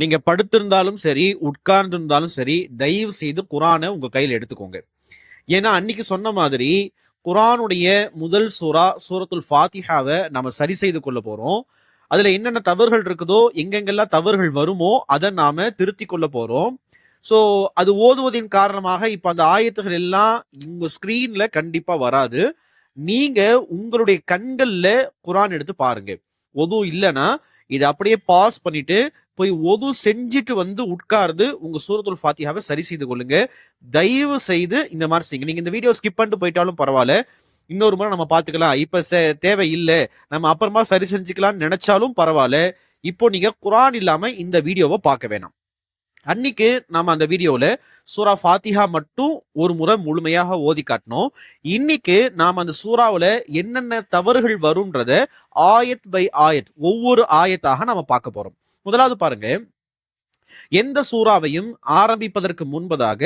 நீங்க படுத்திருந்தாலும் சரி உட்கார்ந்திருந்தாலும் சரி தயவு செய்து குரானை உங்க கையில் எடுத்துக்கோங்க. ஏன்னா அன்னைக்கு சொன்ன மாதிரி குரானுடைய முதல் சூரா சூரத்துல் ஃபாத்திஹாவை நம்ம சரி செய்து கொள்ள போறோம். அதுல என்னென்ன தவறுகள் இருக்குதோ எங்கெங்கெல்லாம் தவறுகள் வருமோ அதை நாம திருத்தி கொள்ள போறோம். ஸோ அது ஓதுவதின் காரணமாக இப்போ அந்த ஆயத்துகள் எல்லாம் உங்க ஸ்கிரீன்ல கண்டிப்பா வராது. நீங்க உங்களுடைய கண்கள்ல குரான் எடுத்து பாருங்க. ஒது இல்லைன்னா இதை அப்படியே பாஸ் பண்ணிட்டு போய் ஒது செஞ்சுட்டு வந்து உட்கார்ந்து உங்க சூரத்துல் ஃபாத்தியாவை சரி செய்து கொள்ளுங்க. தயவு செய்து இந்த மாதிரி செய்யுங்க. நீங்க இந்த வீடியோ ஸ்கிப் பண்ணிட்டு போயிட்டாலும் பரவாயில்ல. இன்னொரு முறை நம்ம பார்த்துக்கலாம். இப்ப சே- தேவை இல்லை நம்ம அப்புறமா சரி செஞ்சுக்கலாம்னு நினைச்சாலும் பரவாயில்ல. இப்போ நீங்க குரான் இல்லாம இந்த வீடியோவை பார்க்க வேணாம். அன்னைக்கு நாம அந்த வீடியோல சூரா ஃபாத்திஹா மட்டும் ஒரு முறை முழுமையாக ஓதி காட்டினோம் இன்னைக்கு நாம அந்த சூறாவில் என்னென்ன தவறுகள் வரும்ன்றத ஆயத் பை ஆயத் ஒவ்வொரு ஆயத்தாக நாம பார்க்க போறோம். முதலாவது பாருங்க. எந்த சூறாவையும் ஆரம்பிப்பதற்கு முன்பதாக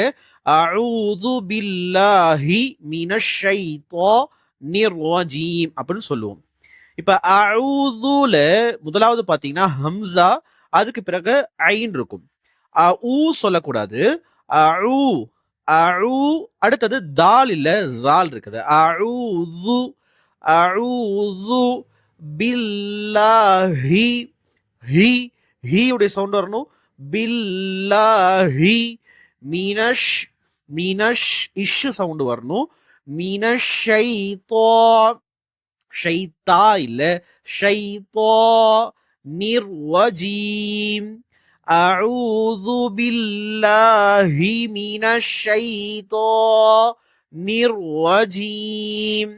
அஊது பில்லாஹி மினஷ் ஷைத்தானிர் அப்படின்னு சொல்லுவோம். இப்ப அழுதுல முதலாவது பாத்தீங்கன்னா ஹம்சா அதுக்கு பிறகு ஐன் இருக்கும். ஊ சொல்லக்கூடாது. அஊ அஊ அடுத்தது தால் இல்ல ஜால் இருக்குது. அஊது அஊது பில்லாஹி ஹி ஹீயுடைய சவுண்ட் வரணும். பில்லாஹி மீனஷ் மீனஷ் இஷ் சவுண்ட் வரணும். மீனஷைதோ ஷைத்தா இல்ல ஷைதோ நிர்வஜீம். أعوذ بالله من الشيطان الرجيم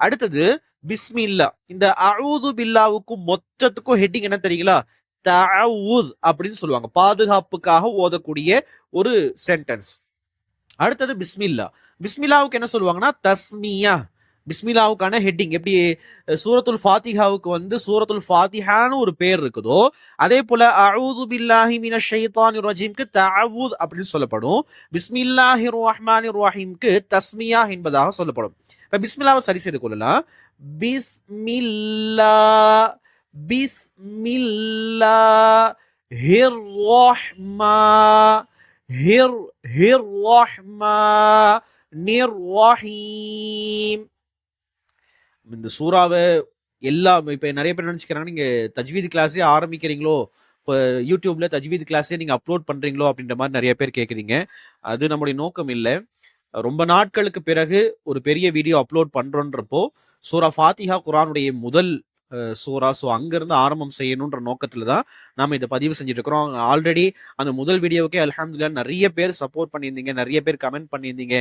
அடுத்தது பிஸ்மில்லா இந்த அஊது பில்லாவுக்கும் மொத்தத்துக்கும் ஹெட்டிங் என்ன தெரியுங்களா தஅவுத் அப்படின்னு சொல்லுவாங்க பாதுகாப்புக்காக ஓதக்கூடிய ஒரு சென்டென்ஸ் அடுத்தது பிஸ்மில்லா பிஸ்மில்லாவுக்கு என்ன சொல்லுவாங்கன்னா தஸ்மியா பிஸ்மில்லாவுக்கான ஹெட்டிங் எப்படி சூரத்துல் ஃபாத்திஹாவுக்கு வந்து சூரத்துல் ஃபாத்திஹான்னு ஒரு பேர் இருக்குதோ அதே போல அவுது பில்லாஹி மின ஷைத்தான் ரஜீம்க்கு தவுத் அப்படின்னு சொல்லப்படும். பிஸ்மில்லாஹிர் ரஹ்மான் ரஹீம்க்கு தஸ்மியா என்பதாக சொல்லப்படும். இப்ப பிஸ்மில்லாவை சரி செய்து கொள்ளலாம். பிஸ்மில்லா பிஸ்மில்லா ஹிர் ரஹ்மா ஹிர் ஹிர் ரஹ்மா நிர் ரஹீம். இந்த சூறாவை எல்லாம் இப்ப நிறைய பேர் நினச்சிக்கிறாங்க நீங்க தஜ்வீது கிளாஸே ஆரம்பிக்கிறீங்களோ இப்போ யூடியூப்ல தஜ்வீது கிளாஸே நீங்க அப்லோட் பண்றீங்களோ அப்படின்ற மாதிரி நிறைய பேர் கேட்குறீங்க அது நம்முடைய நோக்கம் இல்லை. ரொம்ப நாட்களுக்கு பிறகு ஒரு பெரிய வீடியோ அப்லோட் பண்றோன்றப்போ சூரா ஃபாத்திஹா குரானுடைய முதல் அஹ், சூரா ஸோ அங்கேருந்து ஆரம்பம் செய்யணுன்ற நோக்கத்தில் தான் நாம் இதை பதிவு செஞ்சுட்டு ஆல்ரெடி அந்த முதல் வீடியோவுக்கே அலமதுல்லா நிறைய பேர் சப்போர்ட் பண்ணியிருந்தீங்க நிறைய பேர் கமெண்ட் பண்ணியிருந்தீங்க.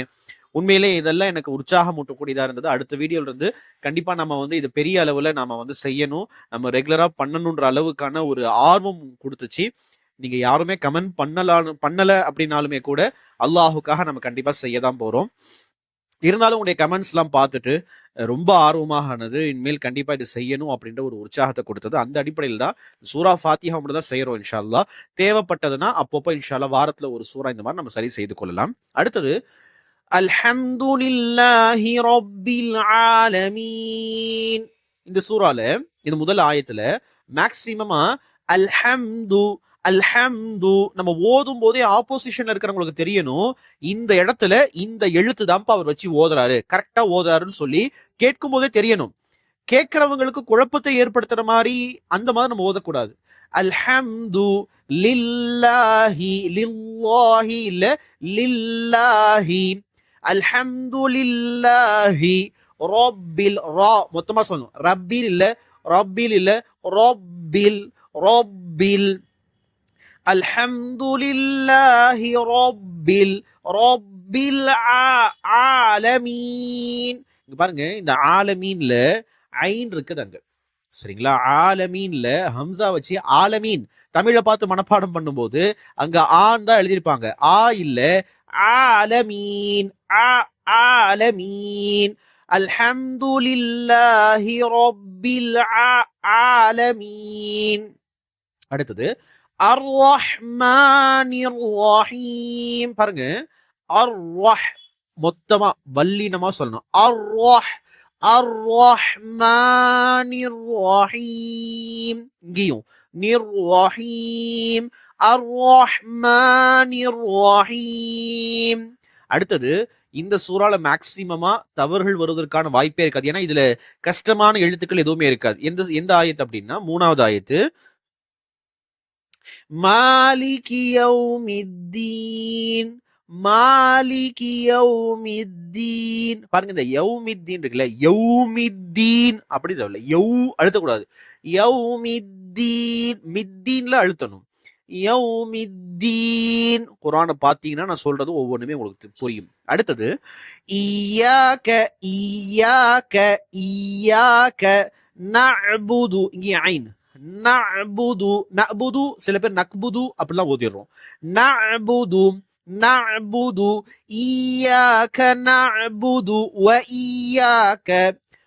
உண்மையிலே இதெல்லாம் எனக்கு உற்சாகம் ஊட்டக்கூடியதாக இருந்தது. அடுத்த வீடியோலேருந்து கண்டிப்பாக நம்ம வந்து இது பெரிய அளவில் நம்ம வந்து செய்யணும். நம்ம ரெகுலராக பண்ணணுன்ற அளவுக்கான ஒரு ஆர்வம் கொடுத்துச்சு. நீங்க யாருமே கமெண்ட் பண்ணலான்னு பண்ணல அப்படின்னாலுமே கூட அல்லாஹுக்காக நம்ம கண்டிப்பா செய்ய தான் போறோம். இருந்தாலும் உங்களுடைய கமெண்ட்ஸ் எல்லாம் பார்த்துட்டு ரொம்ப ஆர்வமாக ஆனது இனிமேல் கண்டிப்பா இது செய்யணும் அப்படின்ற ஒரு உற்சாகத்தை கொடுத்தது. அந்த அடிப்படையில் தான் சூரா ஃபாத்திஹா மட்டும் தான் செய்யறோம் இன்ஷால்லா தேவைப்பட்டதுன்னா அப்பப்போ இன்ஷால்லா வாரத்தில் வாரத்துல ஒரு சூரா இந்த மாதிரி நம்ம சரி செய்து கொள்ளலாம். அடுத்தது அல்ஹம்துலில்லாஹி ரப்பில் ஆலமீன். இந்த சூறால இந்த முதல் ஆயத்துல மேக்சிமமா அல்ஹம்து அல்ஹம்து நம்ம ஓதும் போதே ஆப்போசிஷன்ல இருக்கிறவங்களுக்கு தெரியணும். இந்த இடத்துல இந்த எழுத்து தான்ப்பா அவர் வச்சு ஓதுறாரு. கரெக்டா ஓதுறாருன்னு சொல்லி கேட்கும் போதே தெரியணும். கேட்கிறவங்களுக்கு குழப்பத்தை ஏற்படுத்துற மாதிரி அந்த மாதிரி நம்ம ஓதக்கூடாது. அல்ஹம்து லில்லாஹி லில்லாஹி இல்ல லில்லாஹி அல்ஹம்து லில்லாஹி ரப்பில் ரா மொத்தமா சொல்லணும். ரப்பில் இல்ல ரப்பில் இல்ல ரப்பில் ரப்பில் அல்ஹம்து லில்லாஹி ரப்பில் ரப்பில் ஆ- ஆலமீன் இங்க பாருங்க இந்த ஆலமீன்ல ஐன் இருக்குது அங்க. சரிங்களா? ஆலமீன்ல ஹம்சா வச்சு ஆலமீன் தமிழை பார்த்து மனப்பாடம் பண்ணும்போது அங்க ஆன் தான் எழுதியிருப்பாங்க. ஆ இல்ல ஆலமீன் ஆ ஆலமீன் அல்ஹம்துலில்லாஹி ரப்பில் ஆ- ஆலமீன் அடுத்தது அர் ரஹ்மானிர் பாருங்க. அர் ரஹ் மொத்தமா வல்லினமா சொல்லணும். அர் ரஹ் அர் ரஹ்மானிர் ரஹீம் இங்கேயும். நிர் ரஹீம் அர் ரஹீம் அடுத்தது இந்த சூறால மேக்சிமமா தவறுகள் வருவதற்கான வாய்ப்பே இருக்காது. ஏன்னா இதுல கஷ்டமான எழுத்துக்கள் எதுவுமே இருக்காது. எந்த எந்த ஆயத்து அப்படின்னா மூணாவது ஆயத்து மாலிகி யௌமித்தீன் பாருங்க இந்த யௌமித்தீன் இருக்குல்ல யௌமித்தீன் அப்படி தேவையில்ல யௌ அழுத்தக்கூடாது. யௌமித்தீன் மித்தீன்ல அழுத்தணும். யௌமித்தீன். குரானை பார்த்தீங்கன்னா நான் சொல்றது ஒவ்வொன்றுமே உங்களுக்கு புரியும். அடுத்தது ஈயாக்க ஈயாக்க ஈயாக்க நபுது இங்கே ஐன். நஅபுது நஅபுது சில பேர் நக்புது அப்படிலாம் ஓதிடுறோம். நஅபுது நஅபுது ஈயாக்க நஅபுது வ ஈயாக்க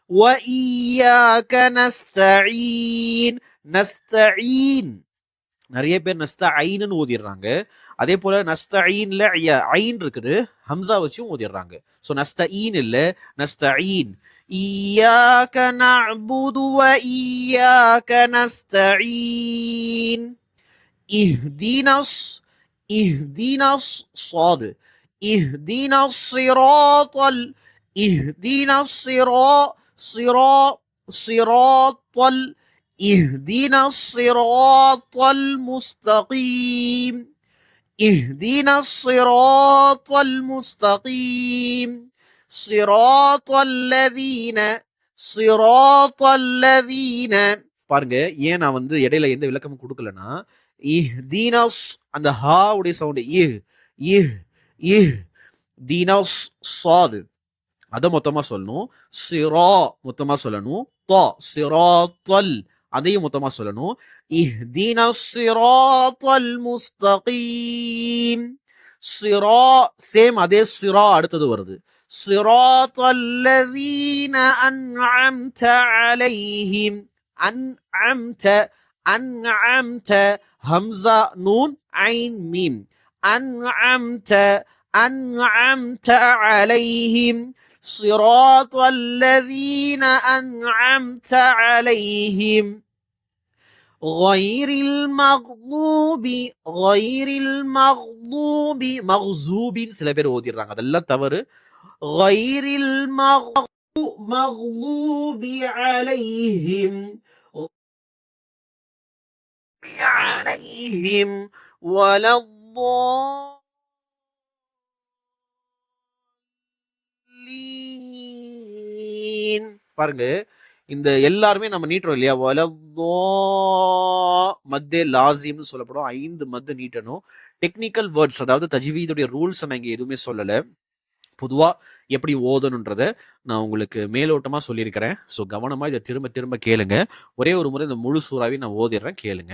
வ ஈயாக்க நஸ்தஈன் நஸ்தஈன். நிறைய பேர் நஸ்த ஐன்னு ஓதிடுறாங்க. அதே போல நஸ்த ஐன்ல ஐன் இருக்குது. ஹம்சா வச்சும் ஓதிடுறாங்க. ஸோ நஸ்த ஈன் இல்லை நஸ்த إياك نعبد وإياك نستعين. اهدنا اهدنا الص- صاد اهدنا الصراط ال- اهدنا الصراط صراط صراط ال- اهدنا الصراط المستقيم. اهدنا الصراط المستقيم. சிராத்தல்லதீன சிராத்தல்லதீன. பாருங்க ஏன் நான் வந்து இடையில எந்த விளக்கமும் கொடுக்கலன்னா இஹ் தீனஸ் அந்த ஹா உடைய சவுண்டு இ இ இஹ் தீனஸ் சாது. அதை மொத்தமாக சொல்லணும். சிரா மொத்தமாக சொல்லணும். த சிராத்தல் அதையும் மொத்தமாக சொல்லணும். இஹ்தீன சிராத்தல் முஸ்தகீம். சிரா சேம் அதே சிரா அடுத்தது வருது. صراط الذين أنعمت عليهم أنعمت أنعمت همزة نون عين ميم أنعمت أنعمت عليهم صراط الذين أنعمت عليهم غير المغضوب غير المغضوب مغزوب சில பேர் ஓதிடுறாங்க அதெல்லாம் தவறு غير المغضوب عليهم عليهم ولا الضالين பாருங்க இந்த எல்லாருமே நம்ம நீட்டுறோம் இல்லையா வலதோ மத்தே லாசிம்னு சொல்லப்படும் ஐந்து மத்து நீட்டணும் டெக்னிக்கல் வேர்ட்ஸ் அதாவது தஜ்வீதுடைய ரூல்ஸ் நான் இங்க எதுவுமே சொல்லல பொதுவாக எப்படி ஓதணுன்றதை நான் உங்களுக்கு மேலோட்டமாக சொல்லியிருக்கிறேன். ஸோ கவனமாக இதை திரும்ப திரும்ப கேளுங்க. ஒரே ஒரு முறை இந்த முழு சூறாவையும் நான் ஓதிடுறேன். கேளுங்க.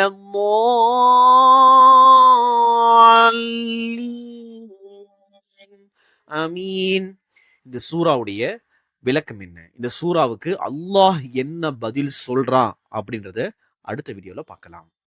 الضالين ஆமீன் இந்த சூறாவுடைய விளக்கம் என்ன இந்த சூறாவுக்கு அல்லாஹ் என்ன பதில் சொல்றான் அப்படின்றத அடுத்த வீடியோல பார்க்கலாம்